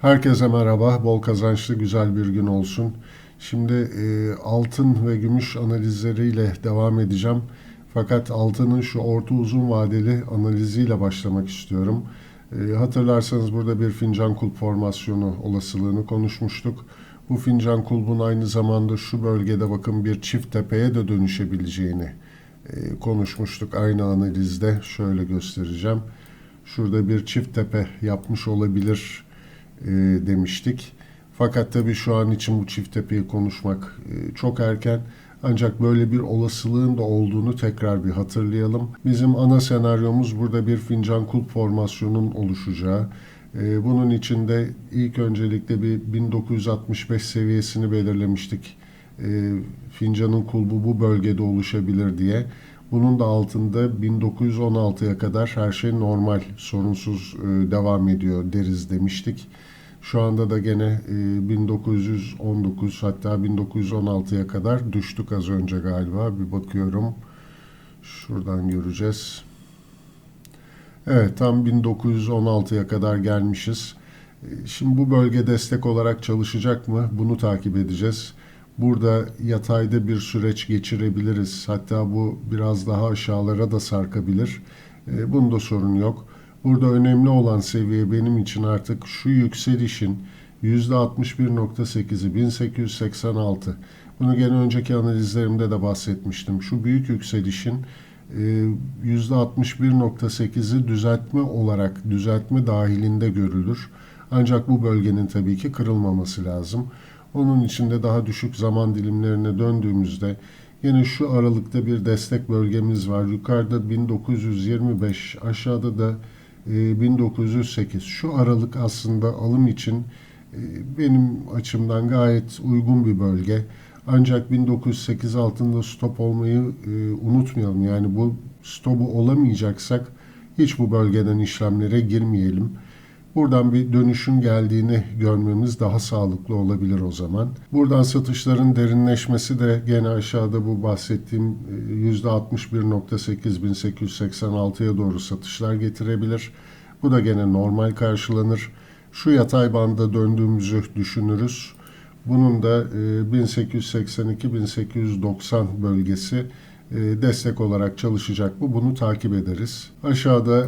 Herkese merhaba, bol kazançlı güzel bir gün olsun. Şimdi e, altın ve gümüş analizleriyle devam edeceğim. Fakat altının şu orta uzun vadeli analiziyle başlamak istiyorum. E, hatırlarsanız burada bir fincan kulp formasyonu olasılığını konuşmuştuk. Bu fincan kulbun aynı zamanda şu bölgede bakın bir çift tepeye de dönüşebileceğini e, konuşmuştuk aynı analizde. Şöyle göstereceğim. Şurada bir çift tepe yapmış olabilir e, demiştik. Fakat tabii şu an için bu çift tepeyi konuşmak e, çok erken. Ancak böyle bir olasılığın da olduğunu tekrar bir hatırlayalım. Bizim ana senaryomuz burada bir fincan kulp formasyonun oluşacağı. E, bunun içinde ilk öncelikle bir 1965 seviyesini belirlemiştik. E, fincanın kulbu bu bölgede oluşabilir diye. Bunun da altında 1916'ya kadar her şey normal, sorunsuz e, devam ediyor deriz demiştik. Şu anda da gene e, 1919 hatta 1916'ya kadar düştük az önce galiba. Bir bakıyorum. Şuradan göreceğiz. Evet tam 1916'ya kadar gelmişiz. E, Şimdi bu bölge destek olarak çalışacak mı? Bunu takip edeceğiz. Burada yatayda bir süreç geçirebiliriz. Hatta bu biraz daha aşağılara da sarkabilir. E, bunda sorun yok. Burada önemli olan seviye benim için artık şu yükselişin %61.8'i 1886. Bunu gene önceki analizlerimde de bahsetmiştim. Şu büyük yükselişin e, %61.8'i düzeltme olarak düzeltme dahilinde görülür. Ancak bu bölgenin tabii ki kırılmaması lazım. Onun içinde daha düşük zaman dilimlerine döndüğümüzde yine şu aralıkta bir destek bölgemiz var. Yukarıda 1925, aşağıda da 1908. Şu aralık aslında alım için benim açımdan gayet uygun bir bölge. Ancak 1908 altında stop olmayı unutmayalım. Yani bu stopu olamayacaksak hiç bu bölgeden işlemlere girmeyelim. Buradan bir dönüşün geldiğini görmemiz daha sağlıklı olabilir o zaman. Buradan satışların derinleşmesi de gene aşağıda bu bahsettiğim %61.8 1886'ya doğru satışlar getirebilir. Bu da gene normal karşılanır. Şu yatay banda döndüğümüzü düşünürüz. Bunun da 1882-1890 bölgesi destek olarak çalışacak mı? Bunu takip ederiz. Aşağıda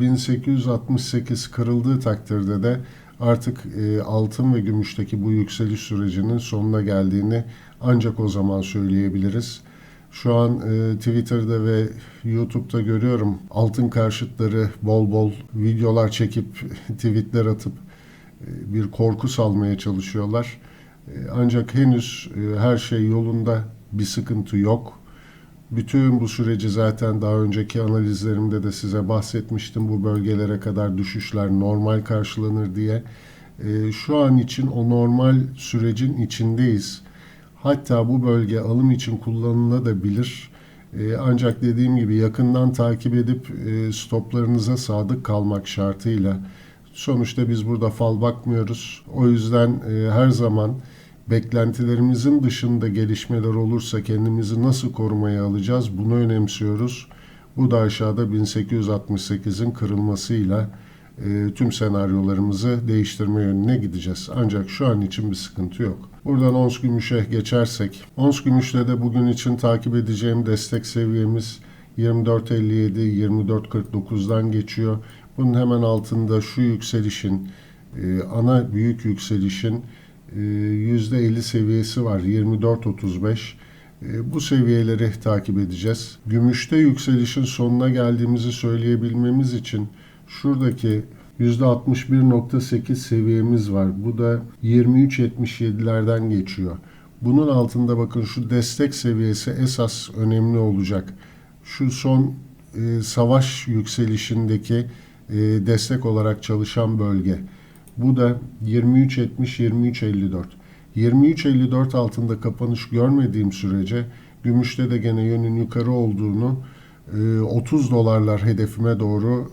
1868 kırıldığı takdirde de artık altın ve gümüşteki bu yükseliş sürecinin sonuna geldiğini ancak o zaman söyleyebiliriz. Şu an Twitter'da ve YouTube'da görüyorum altın karşıtları bol bol videolar çekip tweetler atıp bir korku salmaya çalışıyorlar. Ancak henüz her şey yolunda bir sıkıntı yok. Bütün bu süreci zaten daha önceki analizlerimde de size bahsetmiştim. Bu bölgelere kadar düşüşler normal karşılanır diye. E, şu an için o normal sürecin içindeyiz. Hatta bu bölge alım için kullanılabilir. E, ancak dediğim gibi yakından takip edip e, stoplarınıza sadık kalmak şartıyla. Sonuçta biz burada fal bakmıyoruz. O yüzden e, her zaman beklentilerimizin dışında gelişmeler olursa kendimizi nasıl korumaya alacağız bunu önemsiyoruz. Bu da aşağıda 1868'in kırılmasıyla e, tüm senaryolarımızı değiştirme yönüne gideceğiz. Ancak şu an için bir sıkıntı yok. Buradan ons gümüşe geçersek, ons gümüşte de bugün için takip edeceğim destek seviyemiz 24.57-24.49'dan geçiyor. Bunun hemen altında şu yükselişin, e, ana büyük yükselişin %50 seviyesi var 24.35 bu seviyeleri takip edeceğiz. Gümüşte yükselişin sonuna geldiğimizi söyleyebilmemiz için şuradaki %61.8 seviyemiz var. Bu da 23.77'lerden geçiyor. Bunun altında bakın şu destek seviyesi esas önemli olacak. Şu son e, savaş yükselişindeki e, destek olarak çalışan bölge. Bu da 23.70-23.54. 23.54 altında kapanış görmediğim sürece gümüşte de gene yönün yukarı olduğunu 30 dolarlar hedefime doğru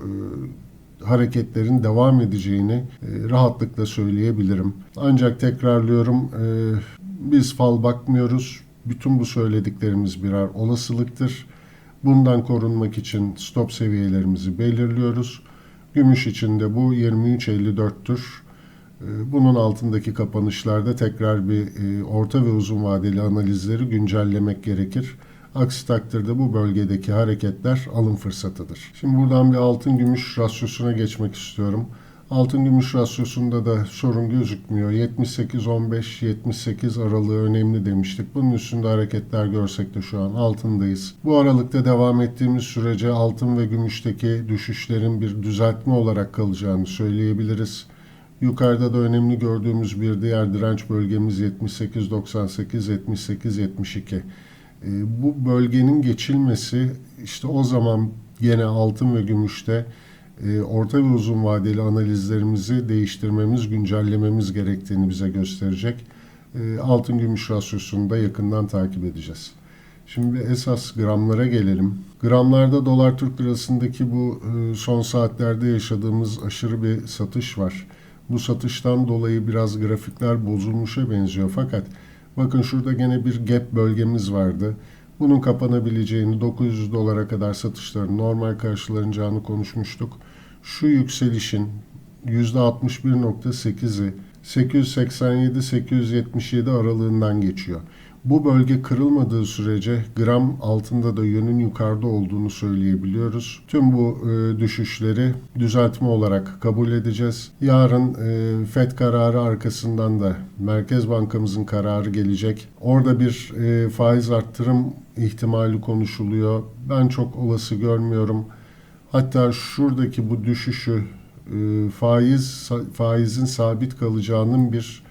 hareketlerin devam edeceğini rahatlıkla söyleyebilirim. Ancak tekrarlıyorum biz fal bakmıyoruz. Bütün bu söylediklerimiz birer olasılıktır. Bundan korunmak için stop seviyelerimizi belirliyoruz. Gümüş için de bu 23.54'tür. E, Bunun altındaki kapanışlarda tekrar bir e, orta ve uzun vadeli analizleri güncellemek gerekir. Aksi takdirde bu bölgedeki hareketler alım fırsatıdır. Şimdi buradan bir altın gümüş rasyosuna geçmek istiyorum. Altın gümüş rasyosunda da sorun gözükmüyor. 78-15-78 aralığı önemli demiştik. Bunun üstünde hareketler görsek de şu an altındayız. Bu aralıkta devam ettiğimiz sürece altın ve gümüşteki düşüşlerin bir düzeltme olarak kalacağını söyleyebiliriz. Yukarıda da önemli gördüğümüz bir diğer direnç bölgemiz 78-98-78-72. E, bu bölgenin geçilmesi işte o zaman gene altın ve gümüşte e, orta ve uzun vadeli analizlerimizi değiştirmemiz, güncellememiz gerektiğini bize gösterecek. E, altın gümüş rasyosunu da yakından takip edeceğiz. Şimdi esas gramlara gelelim. Gramlarda dolar Türk lirasındaki bu e, son saatlerde yaşadığımız aşırı bir satış var. Bu satıştan dolayı biraz grafikler bozulmuşa benziyor fakat bakın şurada gene bir gap bölgemiz vardı. Bunun kapanabileceğini 900 dolara kadar satışların normal karşılanacağını konuşmuştuk. Şu yükselişin %61.8'i 887-877 aralığından geçiyor. Bu bölge kırılmadığı sürece gram altında da yönün yukarıda olduğunu söyleyebiliyoruz. Tüm bu e, düşüşleri düzeltme olarak kabul edeceğiz. Yarın e, FED kararı arkasından da Merkez Bankamızın kararı gelecek. Orada bir e, faiz arttırım ihtimali konuşuluyor. Ben çok olası görmüyorum. Hatta şuradaki bu düşüşü e, faiz faizin sabit kalacağının bir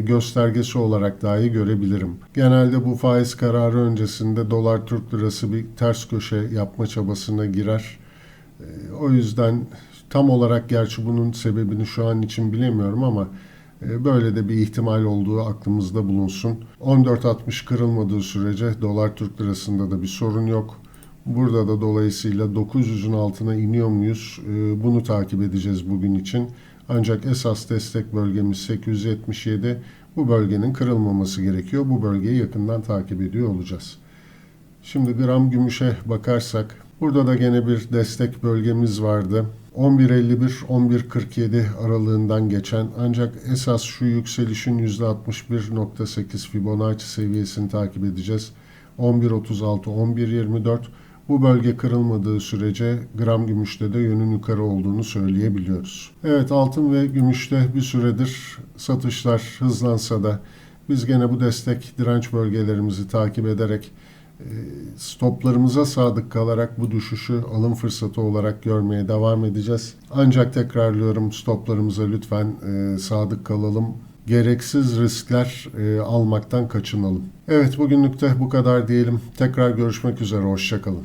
göstergesi olarak dahi görebilirim. Genelde bu faiz kararı öncesinde dolar Türk lirası bir ters köşe yapma çabasına girer. E, o yüzden tam olarak gerçi bunun sebebini şu an için bilemiyorum ama e, böyle de bir ihtimal olduğu aklımızda bulunsun. 14.60 kırılmadığı sürece dolar Türk lirasında da bir sorun yok. Burada da dolayısıyla 900'ün altına iniyor muyuz? Bunu takip edeceğiz bugün için. Ancak esas destek bölgemiz 877. Bu bölgenin kırılmaması gerekiyor. Bu bölgeyi yakından takip ediyor olacağız. Şimdi gram gümüşe bakarsak burada da gene bir destek bölgemiz vardı. 11.51-11.47 aralığından geçen ancak esas şu yükselişin %61.8 Fibonacci seviyesini takip edeceğiz. 11.36-11.24 bu bölge kırılmadığı sürece gram gümüşte de yönün yukarı olduğunu söyleyebiliyoruz. Evet altın ve gümüşte bir süredir satışlar hızlansa da biz gene bu destek direnç bölgelerimizi takip ederek e, stoplarımıza sadık kalarak bu düşüşü alım fırsatı olarak görmeye devam edeceğiz. Ancak tekrarlıyorum stoplarımıza lütfen e, sadık kalalım gereksiz riskler e, almaktan kaçınalım. Evet bugünlük de bu kadar diyelim. Tekrar görüşmek üzere. Hoşçakalın.